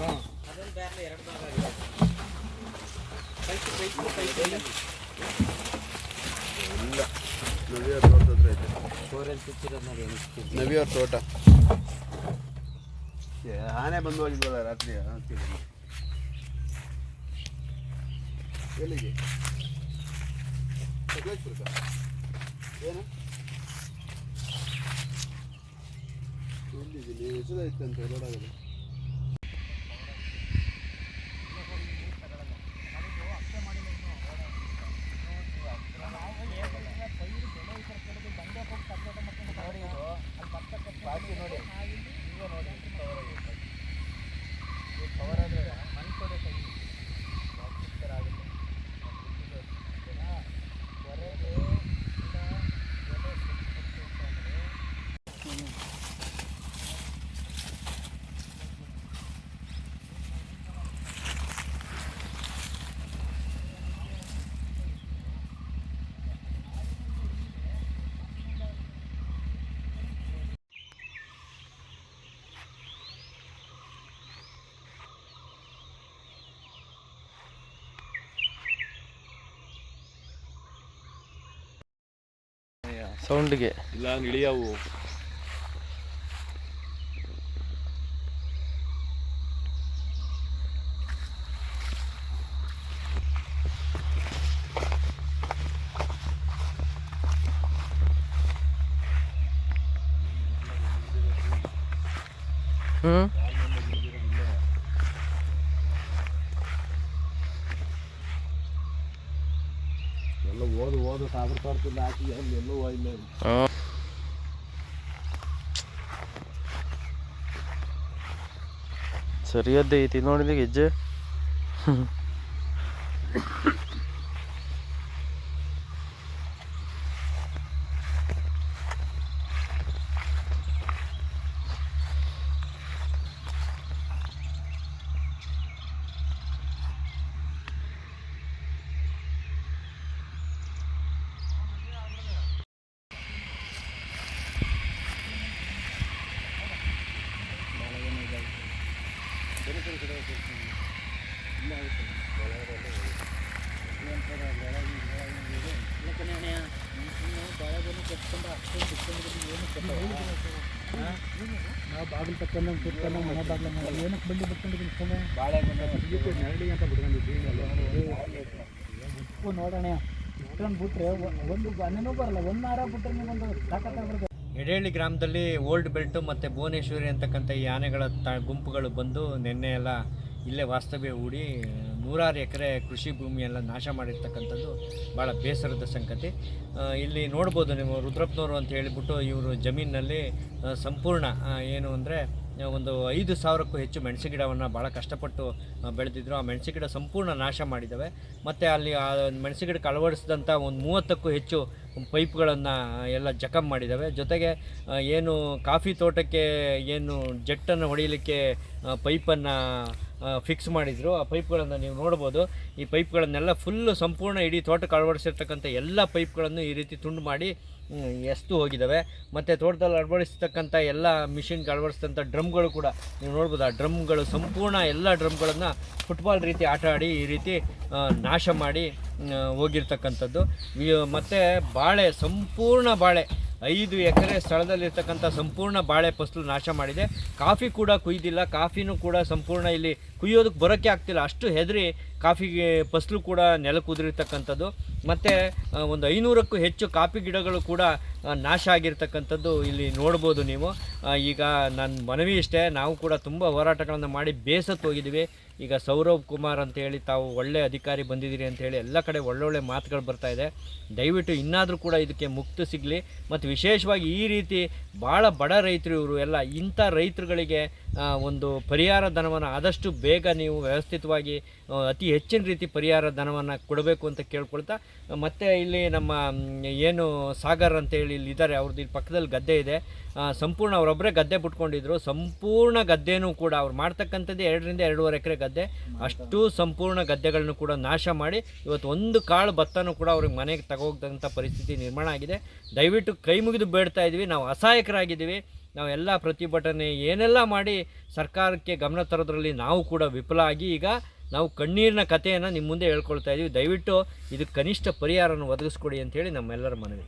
ಅದೊಂದು ಬ್ಯಾರ್ಲೆ ಎರಡು ಭಾಗ ಆಗಿದೆ ಪೈಪ್ ಪೈಪ್ ಪೈಪ್ ಇಲ್ಲ ನವಿಯವ್ರ ತೋಟದ ಹತ್ರ ಐತೆ ಬೋರಲ್ಲಿ ಚುಚ್ಚಿರೋದು ನೋಡಿ ಅನಿಸ್ತೀನಿ ನವಿಯವ್ರ ತೋಟ ಏ, ಆನೆ ಬಂದು ಹೋಗಿದ್ವಲ್ಲ ರಾತ್ರಿ ಅದಕ್ಕೆ ಬಂದೆ. ಎಲ್ಲಿಗೆ ಸಕಲೇಶ್ಪುರಕ್ಕ? ಏನು ಎಲ್ಲಿದ್ದೀನಿ ಹೆಸರಾಯ್ತಂತೆ ರೋಡಾಗಲ್ಲ ಸೌಂಡ್ಗೆ ಇಲ್ಲ ಇಳಿಯವು ಹ್ಞೂ ಸಾಗರ ತೋಟದಿಂದ ಹಾಕಿ ಅಲ್ಲಿ ಎಲ್ಲೂ ಹಾಂ ಸರಿಯದ್ದೇ ನೋಡಿದ ಹೆಜ್ಜೆ ನಾವು ಬಾಗಿಲು ತಕ್ಕೊಂಡು ಕುತ್ಕೊಂಡು ಮನೆ ಬಾಗಿಲು ಏನಕ್ಕೆ ಬಂದು ಬಿಟ್ಕೊಂಡು ನಿಲ್ಸ್ಕೊಂಡು ಬಾಳೆ ಬಂದ ನೆರಳಿ ಅಂತ ಬಿಟ್ಕೊಂಡಿದ್ದೀನಿ ನೋಡೋಣ ಇಷ್ಟೊಂದು ಬಿಟ್ರೆ ಒಂದು ಮನೆನೂ ಬರಲ್ಲ ಒಂದು ಹಾರ ಬಿಟ್ರೆ ನಿಮ್ಮೊಂದು ತಾಕತ್ತಾಗ್ಬಿಡುತ್ತೆ ಎಡೇಳಿ ಗ್ರಾಮದಲ್ಲಿ ಓಲ್ಡ್ ಬೆಲ್ಟು ಮತ್ತು ಭುವನೇಶ್ವರಿ ಅಂತಕ್ಕಂಥ ಈ ಆನೆಗಳ ತ ಗುಂಪುಗಳು ಬಂದು ನಿನ್ನೆ ಎಲ್ಲ ಇಲ್ಲೇ ವಾಸ್ತವ್ಯ ಹೂಡಿ ನೂರಾರು ಎಕರೆ ಕೃಷಿ ಭೂಮಿಯೆಲ್ಲ ನಾಶ ಮಾಡಿರ್ತಕ್ಕಂಥದ್ದು ಭಾಳ ಬೇಸರದ ಸಂಗತಿ. ಇಲ್ಲಿ ನೋಡ್ಬೋದು ನೀವು ರುದ್ರಪ್ಪನವರು ಅಂತ ಹೇಳಿಬಿಟ್ಟು ಇವರು ಜಮೀನಿನಲ್ಲಿ ಸಂಪೂರ್ಣ ಏನು ಅಂದರೆ, ಒಂದು ಐದು ಸಾವಿರಕ್ಕೂ ಹೆಚ್ಚು ಮೆಣಸು ಗಿಡವನ್ನು ಭಾಳ ಕಷ್ಟಪಟ್ಟು ಬೆಳೆದಿದ್ರು. ಆ ಮೆಣಸು ಗಿಡ ಸಂಪೂರ್ಣ ನಾಶ ಮಾಡಿದ್ದಾವೆ ಮತ್ತು ಅಲ್ಲಿ ಆ ಮೆಣಸು ಗಿಡಕ್ಕೆ ಅಳವಡಿಸಿದಂಥ ಒಂದು ಮೂವತ್ತಕ್ಕೂ ಹೆಚ್ಚು ಪೈಪ್ಗಳನ್ನು ಎಲ್ಲ ಜಖಮ್ ಮಾಡಿದ್ದಾವೆ ಜೊತೆಗೆ ಏನು ಕಾಫಿ ತೋಟಕ್ಕೆ ಏನು ಜೆಟ್ಟನ್ನು ಹೊಡೆಯಲಿಕ್ಕೆ ಪೈಪನ್ನು ಫಿಕ್ಸ್ ಮಾಡಿದರು. ಆ ಪೈಪ್ಗಳನ್ನು ನೀವು ನೋಡ್ಬೋದು. ಈ ಪೈಪ್ಗಳನ್ನೆಲ್ಲ ಫುಲ್ಲು ಸಂಪೂರ್ಣ ಇಡೀ ತೋಟಕ್ಕೆ ಅಳವಡಿಸಿರ್ತಕ್ಕಂಥ ಎಲ್ಲ ಪೈಪ್ಗಳನ್ನು ಈ ರೀತಿ ತುಂಡು ಮಾಡಿ ಎಸ್ತು ಹೋಗಿದ್ದಾವೆ. ಮತ್ತು ತೋಟದಲ್ಲಿ ಅಳವಡಿಸ್ತಕ್ಕಂಥ ಎಲ್ಲ ಮಿಷಿನ್ಗೆ ಅಳವಡಿಸಿದಂಥ ಡ್ರಮ್ಗಳು ಕೂಡ ನೀವು ನೋಡ್ಬೋದು. ಆ ಡ್ರಮ್ಗಳು ಸಂಪೂರ್ಣ ಎಲ್ಲ ಡ್ರಮ್ಗಳನ್ನು ಫುಟ್ಬಾಲ್ ರೀತಿ ಆಟ ಆಡಿ ಈ ರೀತಿ ನಾಶ ಮಾಡಿ ಹೋಗಿರ್ತಕ್ಕಂಥದ್ದು. ಮತ್ತು ಬಾಳೆ, ಸಂಪೂರ್ಣ ಬಾಳೆ ಐದು ಎಕರೆ ಸ್ಥಳದಲ್ಲಿರ್ತಕ್ಕಂಥ ಸಂಪೂರ್ಣ ಬಾಳೆ ಫಸಲು ನಾಶ ಮಾಡಿದೆ. ಕಾಫಿ ಕೂಡ ಕುಯ್ದಿಲ್ಲ. ಕಾಫಿನೂ ಕೂಡ ಸಂಪೂರ್ಣ ಇಲ್ಲಿ ಕುಯ್ಯೋದಕ್ಕೆ ಬರೋಕ್ಕೆ ಆಗ್ತಿಲ್ಲ. ಅಷ್ಟು ಹೆದರಿ ಕಾಫಿಗೆ ಫಸಲು ಕೂಡ ನೆಲಕ್ಕೆ ಉದುರಿರ್ತಕ್ಕಂಥದ್ದು. ಮತ್ತು ಒಂದು ಐನೂರಕ್ಕೂ ಹೆಚ್ಚು ಕಾಫಿ ಗಿಡಗಳು ಕೂಡ ನಾಶ ಆಗಿರ್ತಕ್ಕಂಥದ್ದು ಇಲ್ಲಿ ನೋಡ್ಬೋದು ನೀವು. ಈಗ ನನ್ನ ಮನವಿ ಇಷ್ಟೇ, ನಾವು ಕೂಡ ತುಂಬ ಹೋರಾಟಗಳನ್ನು ಮಾಡಿ ಬೇಸತ್ತು ಹೋಗಿದ್ದೀವಿ. ಈಗ ಸೌರವ್ ಕುಮಾರ್ ಅಂತ ಹೇಳಿ ತಾವು ಒಳ್ಳೆ ಅಧಿಕಾರಿ ಬಂದಿದ್ದೀರಿ ಅಂತ ಹೇಳಿ ಎಲ್ಲ ಕಡೆ ಒಳ್ಳೊಳ್ಳೆ ಮಾತುಗಳು ಬರ್ತಾ ಇದೆ. ದಯವಿಟ್ಟು ಇನ್ನಾದರೂ ಕೂಡ ಇದಕ್ಕೆ ಮುಕ್ತ ಸಿಗಲಿ. ಮತ್ತು ವಿಶೇಷವಾಗಿ ಈ ರೀತಿ ಭಾಳ ಬಡ ರೈತರು ಇವರು ಎಲ್ಲ, ಇಂಥ ರೈತರುಗಳಿಗೆ ಒಂದು ಪರಿಹಾರ ಧನವನ್ನು ಆದಷ್ಟು ಬೇಗ ನೀವು ವ್ಯವಸ್ಥಿತವಾಗಿ ಅತಿ ಹೆಚ್ಚಿನ ರೀತಿ ಪರಿಹಾರ ಧನವನ್ನು ಕೊಡಬೇಕು ಅಂತ ಕೇಳ್ಕೊಳ್ತಾ, ಮತ್ತು ಇಲ್ಲಿ ನಮ್ಮ ಏನು ಸಾಗರ್ ಅಂತೇಳಿ ಇಲ್ಲಿ ಇದ್ದಾರೆ ಅವ್ರದ್ದು ಇಲ್ಲಿ ಪಕ್ಕದಲ್ಲಿ ಗದ್ದೆ ಇದೆ. ಸಂಪೂರ್ಣ ಅವರೊಬ್ಬರೇ ಗದ್ದೆ ಬಿಟ್ಕೊಂಡಿದ್ರು. ಸಂಪೂರ್ಣ ಗದ್ದೆನೂ ಕೂಡ ಅವ್ರು ಮಾಡ್ತಕ್ಕಂಥದ್ದು ಎರಡರಿಂದ ಎರಡೂವರೆ ಎಕರೆ ಗದ್ದೆ. ಅಷ್ಟು ಸಂಪೂರ್ಣ ಗದ್ದೆಗಳನ್ನು ಕೂಡ ನಾಶ ಮಾಡಿ, ಇವತ್ತು ಒಂದು ಕಾಳು ಭತ್ತನೂ ಕೂಡ ಅವ್ರಿಗೆ ಮನೆಗೆ ತಗೋಗ್ದಂಥ ಪರಿಸ್ಥಿತಿ ನಿರ್ಮಾಣ ಆಗಿದೆ. ದಯವಿಟ್ಟು ಕೈ ಮುಗಿದು ಬೇಡ್ತಾ ಇದ್ವಿ. ನಾವು ಅಸಹಾಯಕರಾಗಿದ್ದೀವಿ. ನಾವೆಲ್ಲ ಪ್ರತಿಭಟನೆ ಏನೆಲ್ಲ ಮಾಡಿ ಸರ್ಕಾರಕ್ಕೆ ಗಮನ ತರೋದ್ರಲ್ಲಿ ನಾವು ಕೂಡ ವಿಫಲ ಆಗಿ ಈಗ ನಾವು ಕಣ್ಣೀರಿನ ಕಥೆಯನ್ನು ನಿಮ್ಮ ಮುಂದೆ ಹೇಳ್ಕೊಳ್ತಾ ಇದ್ದೀವಿ ದಯವಿಟ್ಟು ಇದಕ್ಕೆ ಕನಿಷ್ಠ ಪರಿಹಾರವನ್ನು ಒದಗಿಸ್ಕೊಡಿ ಅಂತೇಳಿ ನಮ್ಮೆಲ್ಲರ ಮನವಿ.